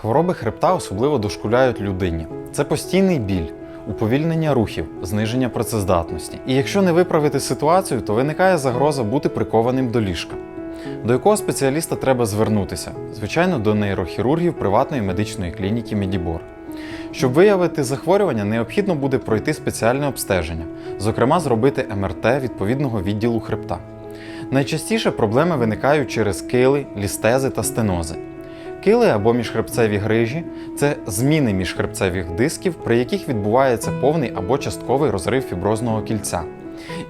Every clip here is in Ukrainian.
Хвороби хребта особливо дошкуляють людині. Це постійний біль, уповільнення рухів, зниження працездатності. І якщо не виправити ситуацію, то виникає загроза бути прикованим до ліжка. До якого спеціаліста треба звернутися? Звичайно, до нейрохірургів приватної медичної клініки Медібор. Щоб виявити захворювання, необхідно буде пройти спеціальне обстеження, зокрема, зробити МРТ відповідного відділу хребта. Найчастіше проблеми виникають через кили, лістези та стенози. Кили або міжхребцеві грижі це зміни міжхребцевих дисків, при яких відбувається повний або частковий розрив фіброзного кільця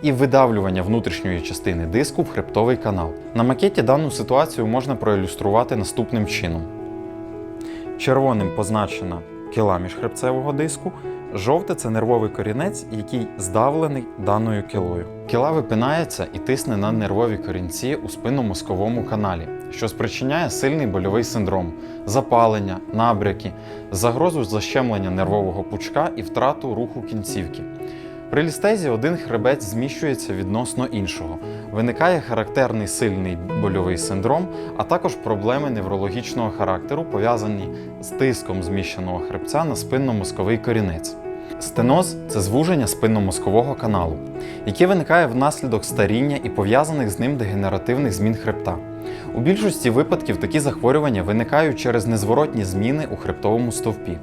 і видавлювання внутрішньої частини диску в хребтовий канал. На макеті дану ситуацію можна проілюструвати наступним чином. Червоним позначена кила міжхребцевого диску, жовте це нервовий корінець, який здавлений даною килою. Кіла випинається і тисне на нервові корінці у спинномозковому каналі, що спричиняє сильний больовий синдром, запалення, набряки, загрозу защемлення нервового пучка і втрату руху кінцівки. При лістезі один хребець зміщується відносно іншого. Виникає характерний сильний больовий синдром, а також проблеми неврологічного характеру, пов'язані з тиском зміщеного хребця на спинномозковий корінець. Стеноз це звуження спинномозкового каналу, яке виникає внаслідок старіння і пов'язаних з ним дегенеративних змін хребта. У більшості випадків такі захворювання виникають через незворотні зміни у хребтовому стовпі.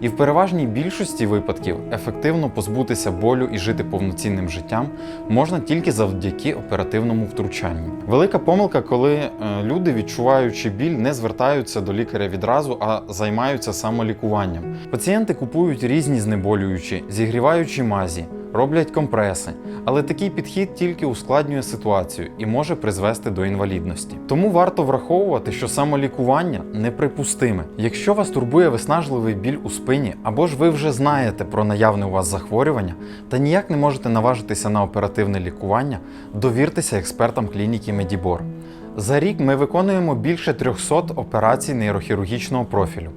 І в переважній більшості випадків ефективно позбутися болю і жити повноцінним життям можна тільки завдяки оперативному втручанню. Велика помилка, коли е, люди, відчуваючи біль, не звертаються до лікаря відразу, а займаються самолікуванням. Пацієнти купують різні знеболюючі, зігріваючі мазі, роблять компреси, але такий підхід тільки ускладнює ситуацію і може призвести до інвалідності. Тому варто враховувати, що самолікування неприпустиме. Якщо вас турбує виснажливий біль у спині, або ж ви вже знаєте про наявне у вас захворювання та ніяк не можете наважитися на оперативне лікування, довіртеся експертам клініки Медібор. За рік ми виконуємо більше 300 операцій нейрохірургічного профілю,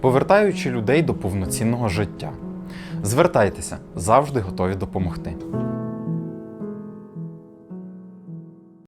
повертаючи людей до повноцінного життя. Звертайтеся, завжди готові допомогти.